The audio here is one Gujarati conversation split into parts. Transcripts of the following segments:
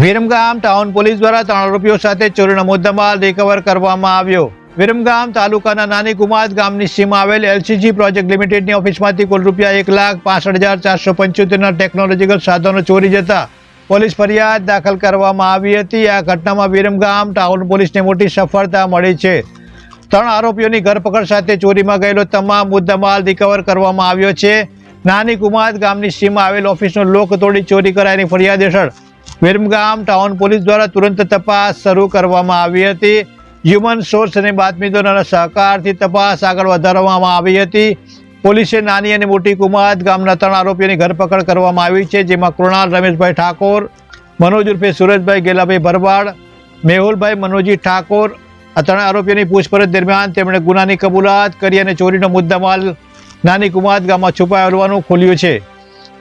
વિરમગામ ટાઉન પોલીસ દ્વારા ત્રણ આરોપીઓ સાથે ચોરીનો મુદ્દામાલ રિકવર કરવામાં આવ્યો. વિરમગામ તાલુકાના નાની કુમાદ ગામની સીમા આવેલ એલસીજી પ્રોજેક્ટ લિમિટેડની ઓફિસમાંથી કુલ રૂપિયા એક લાખ પાસઠ હજાર ચારસો પંચોતેરના ટેકનોલોજીકલ સાધનો ચોરી જતા પોલીસ ફરિયાદ દાખલ કરવામાં આવી હતી. આ ઘટનામાં વિરમગામ ટાઉન પોલીસને મોટી સફળતા મળી છે. ત્રણ આરોપીઓની ધરપકડ સાથે ચોરીમાં ગયેલો તમામ મુદ્દામાલ રિકવર કરવામાં આવ્યો છે. નાની કુમાદ ગામની સીમા આવેલ ઓફિસનો લોક તોડી ચોરી કરાયની ફરિયાદ હેઠળ વિરમગામ ટાઉન પોલીસ દ્વારા તુરંત તપાસ શરૂ કરવામાં આવી હતી. હ્યુમન સોર્સ અને બાતમીદારોના સહકારથી તપાસ આગળ વધારવામાં આવી હતી. પોલીસે નાની અને મોટી કુમાદ ગામના ત્રણ આરોપીઓની ધરપકડ કરવામાં આવી છે, જેમાં કૃણાલ, રમેશભાઈ ઠાકોર, મનોજ ઉર્ફે સુરજભાઈ ગેલાભાઈ ભરવાડ, મેહુલભાઈ, મનોજી ઠાકોર, આ ત્રણ આરોપીઓની પૂછપરછ દરમિયાન તેમણે ગુનાની કબૂલાત કરી અને ચોરીનો મુદ્દામાલ નાની કુમાદ ગામમાં છુપાયેલવાનું ખોલ્યું છે.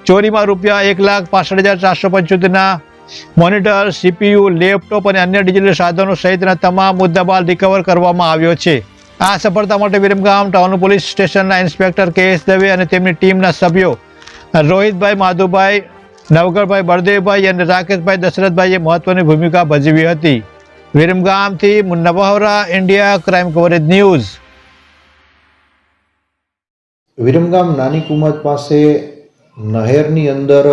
ચોરીમાં રૂપિયા એક લાખ પાસઠ હજાર ચારસો પંચોતેરના મોનિટર, સીપીયુ, લેપટોપ અને અન્ય ડિજિટલ સાધનો સહિતના તમામ મુદ્દામાલ રિકવર કરવામાં આવ્યો છે. આ સફળતા માટે વિરમગામ ટાઉન પોલીસ સ્ટેશનના ઇન્સ્પેક્ટર કે એસ દવે અને તેમની ટીમના સભ્યો રોહિતભાઈ માધુભાઈ નવગઢભાઈ બળદેવભાઈ અને રાકેશભાઈ દશરથભાઈએ મહત્વની ભૂમિકા ભજવી હતી. વિરમગામથી Munna India crime coverage news. Viramgam નાની કુમત પાસે નહેરની અંદર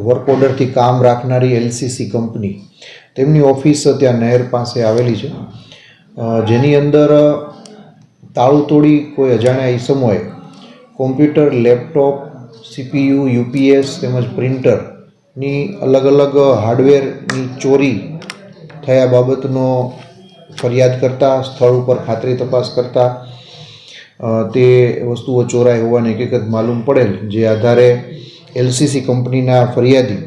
વર્ક ઓર્ડરથી કામ રાખનારી એલસીસી કંપની તેમની ઓફિસ ત્યાં નહેર પાસે આવેલી છે. જેની અંદર તાળું તોડી કોઈ અજાણ્યા ઈસમોએ કોમ્પ્યુટર લેપટોપ સીપીયુ યુપીએસ તેમજ પ્રિન્ટરની અલગ અલગ હાર્ડવેરની ચોરી થયા બાબતનો ફરિયાદ કરતા, સ્થળ ઉપર ખાતરી તપાસ કરતા તે વસ્તુઓ ચોરાઈ હોવાની હકીકત માલુમ પડેલ, જે આધારે એલસીસી કંપનીના ફરિયાદી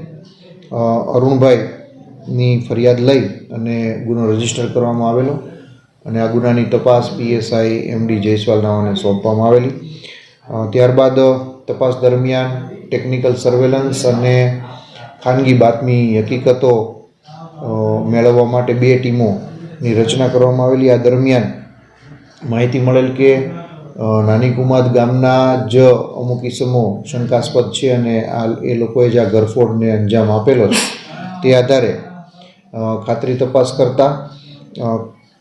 અરુણભાઈની ફરિયાદ લઈ અને ગુનો રજિસ્ટર કરવામાં આવેલો અને આ ગુનાની તપાસ પીએસઆઈ એમડી જયસ્વાલ નાઓને સોંપવામાં આવેલી. ત્યારબાદ તપાસ દરમિયાન ટેકનિકલ સર્વેલન્સ અને ખાનગી બાતમી હકીકતો મેળવવા માટે બે ટીમોની રચના કરવામાં આવેલી. આ દરમિયાન માહિતી મળેલ કે નાની કુમાદ ગામના જ અમુક ઇસમો શંકાસ્પદ છે અને આ એ લોકોએ જ આ ગરફોડને અંજામ આપેલો છે. તે આધારે ખાતરી તપાસ કરતા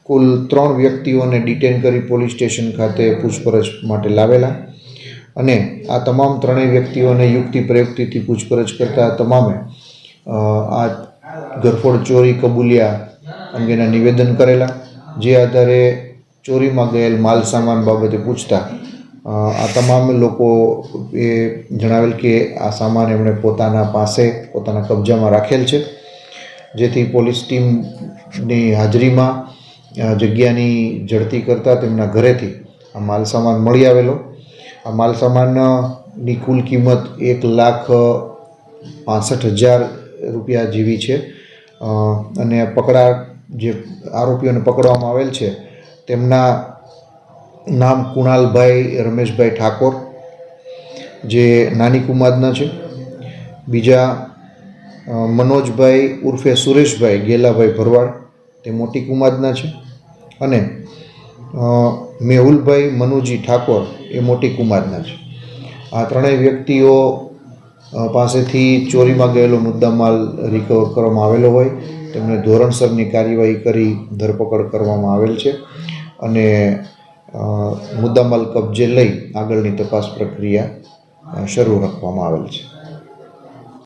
કુલ ત્રણ વ્યક્તિઓને ડિટેન કરી પોલીસ સ્ટેશન ખાતે પૂછપરછ માટે લાવેલા અને આ તમામ ત્રણેય વ્યક્તિઓને યુક્તિ પ્રયુક્તિથી પૂછપરછ કરતા તમામે આ ગરફોડ ચોરી, કબૂલિયા અંગેના નિવેદન કરેલા, જે આધારે ચોરીમાં ગયેલ, માલ સામાન બાબતે પૂછતા આ તમામ લોકો એ જણાવેલ કે આ સામાન એમણે પોતાના પાસે, પોતાના કબજામાં રાખેલ છે, જેથી પોલીસ ટીમની હાજરીમાં જગ્યાની ઝડતી કરતાં તેમના ઘરેથી આ માલ સામાન મળી આવેલો. આ માલ સામાનની કુલ કિંમત એક લાખ પાસઠ હજાર રૂપિયા જેવી છે. અને પકડા જે આરોપીઓને પકડવામાં આવેલ છે તેમના નામ કુણાલભાઈ રમેશભાઈ ઠાકોર, જે નાની કુમાદના છે. બીજા મનોજભાઈ ઉર્ફે સુરેશભાઈ ગેલાભાઈ ભરવાડ, તે મોટી કુમાદના છે. અને મેહુલભાઈ મનુજી ઠાકોર એ મોટી કુમારના છે. આ ત્રણેય વ્યક્તિઓ પાસેથી ચોરીમાં ગયેલો મુદ્દામાલ રિકવર કરવામાં આવેલો હોય. તેમને ધોરણસરની કાર્યવાહી કરી ધરપકડ કરવામાં આવેલ છે. અને મુદ્દામાલ કબજે લઈ આગળની તપાસ પ્રક્રિયા શરૂ રાખવામાં આવેલ છે.